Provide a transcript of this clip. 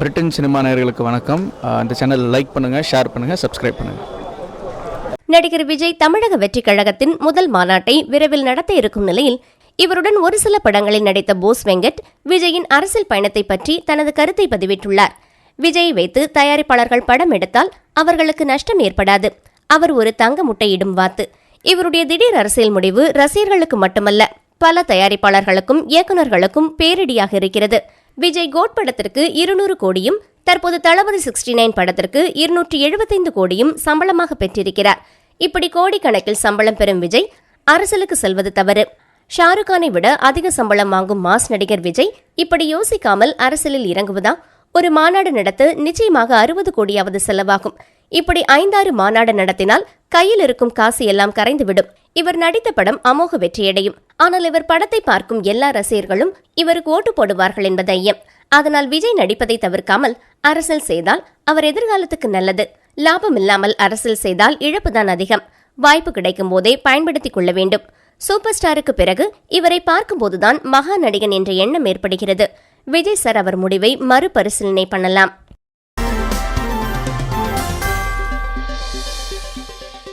Britain cinema நேயர்களுக்கு வணக்கம். இந்த சேனல் லைக் பண்ணுங்கள் ஷேர் பண்ணுங்கள் சப்ஸ்கிரைப் பண்ணுங்கள் நடிகர் விஜய் தமிழக வெற்றிக் கழகத்தின் முதல் மாநாட்டை விரைவில் நடத்த இருக்கும் நிலையில் இவருடன் ஒரு சில படங்களில் நடித்த போஸ் வெங்கட் விஜயின் அரசியல் பயணத்தை பற்றி தனது கருத்தை பதிவிட்டுள்ளார். விஜயை வைத்து தயாரிப்பாளர்கள் படம் எடுத்தால் அவர்களுக்கு நஷ்டம் ஏற்படாது. அவர் ஒரு தங்க முட்டையிடும் வாத்து. இவருடைய திடீர் அரசியல் முடிவு ரசிகர்களுக்கு மட்டுமல்ல பல தயாரிப்பாளர்களுக்கும் இயக்குநர்களுக்கும் பேரிடியாக இருக்கிறது. விஜய் கோட் படத்திற்கு இருநூறு கோடியும் தற்போது தளபதி சிக்ஸ்டி நைன் படத்திற்கு இருநூற்றி எழுபத்தைந்து கோடியும் சம்பளமாக பெற்றிருக்கிறார். இப்படி கோடிக்கணக்கில் சம்பளம் பெறும் விஜய் அரசலுக்கு செல்வது தவறு. ஷாருக்கானை விட அதிக சம்பளம் வாங்கும் மாஸ் நடிகர் விஜய் இப்படி யோசிக்காமல் அரசியலில் இறங்குவதா? ஒரு மாநாடு நடத்த நிச்சயமாக அறுபது கோடியாவது செலவாகும். இப்படி ஐந்தாறு மாநாடு நடத்தினால் கையில் இருக்கும் காசு எல்லாம் கரைந்துவிடும். இவர் நடித்த படம் அமோக வெற்றியடையும். ஆனால் இவர் படத்தை பார்க்கும் எல்லா ரசிகர்களும் இவருக்கு ஓட்டு போடுவார்கள் என்பது ஐயம். அதனால் விஜய் நடிப்பதை தவிர்க்காமல் அரசியல் செய்தால் அவர் எதிர்காலத்துக்கு நல்லது. லாபம் இல்லாமல் அரசியல் செய்தால் இழப்புதான் அதிகம். வாய்ப்பு கிடைக்கும் போதே பயன்படுத்திக் கொள்ள வேண்டும். சூப்பர் ஸ்டாருக்கு பிறகு இவரை பார்க்கும்போதுதான் மகா நடிகன் என்ற எண்ணம் ஏற்படுகிறது. விஜய் சார் அவர் முடிவை மறுபரிசீலனை பண்ணலாம்.